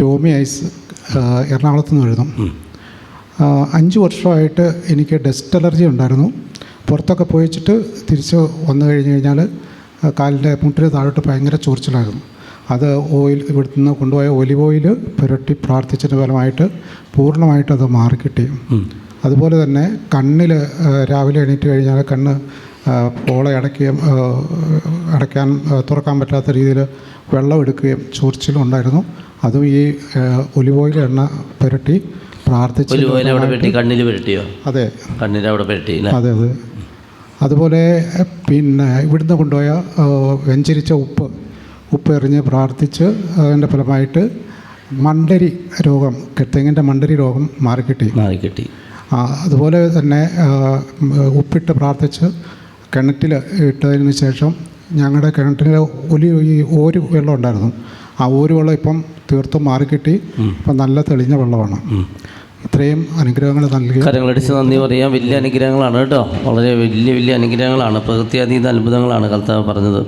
Tomy ice എറണാകുളത്ത് നിന്ന് എഴുതും അഞ്ച് വർഷമായിട്ട് എനിക്ക് ഡസ്റ്റ് അലർജി ഉണ്ടായിരുന്നു. പുറത്തൊക്കെ പോയിച്ചിട്ട് തിരിച്ച് വന്നു കഴിഞ്ഞ് കഴിഞ്ഞാൽ കാലിന്റെ മുട്ടിന് താഴോട്ട് ഭയങ്കര ചൊറിച്ചിലായിരുന്നു. അത് ഓയിൽ ഇവിടുന്ന് നിന്ന് കൊണ്ടുപോയ ഒലിവ് ഓയിൽ പുരട്ടി പ്രാർത്ഥിച്ചതിന് ഫലമായിട്ട് പൂർണമായിട്ട് അത് മാറിക്കിട്ടി അതുപോലെ തന്നെ കണ്ണിൽ രാവിലെ എണീറ്റ് കഴിഞ്ഞാൽ കണ്ണ് പോള അടയ്ക്കുകയും അടയ്ക്കാൻ തുറക്കാൻ പറ്റാത്ത രീതിയിൽ വെള്ളം എടുക്കുകയും ചൊറിച്ചിലും ഉണ്ടായിരുന്നു. അതും ഈ ഒലിവ് ഓയിൽ എണ്ണ പുരട്ടി പ്രാർത്ഥിച്ച് ഒരു ഓയിൽ അവിടെ കണ്ണിൽ പെരട്ടിയോ? അതെ. കണ്ണിൽ അവിടെ പെരട്ടി അതെ അതെ. അതുപോലെ പിന്നെ ഇവിടുന്ന് കൊണ്ടുപോയ വെഞ്ചരിച്ച ഉപ്പ് ഉപ്പ് എറിഞ്ഞ് പ്രാർത്ഥിച്ച് അതിന്റെ ഫലമായിട്ട് മണ്ടരി രോഗം തെങ്ങിന്റെ മണ്ടരി രോഗം മാറിക്കിട്ടി. മാറിക്കിട്ടി. ആ, അതുപോലെ തന്നെ ഉപ്പിട്ട് പ്രാർത്ഥിച്ച് കിണറ്റിൽ ഇട്ടതിന് ശേഷം ഞങ്ങളുടെ കിണറ്റിൽ ഒലി ഈ ഓര് വെള്ളം ഉണ്ടായിരുന്നു. ആ ഓര് വെള്ളം ഇപ്പം തീർത്തും മാറിക്കിട്ടി. ഇപ്പം നല്ല തെളിഞ്ഞ വെള്ളമാണ്. ഇത്രയും അനുഗ്രഹങ്ങൾ നൽകി. കരങ്ങളടിച്ച് നന്ദി പറയാം. വലിയ അനുഗ്രഹങ്ങളാണ് കേട്ടോ. വളരെ വലിയ വലിയ അനുഗ്രഹങ്ങളാണ്. പ്രകൃത്യാതീത അത്ഭുതങ്ങളാണ് കർത്താവ് പറഞ്ഞത്.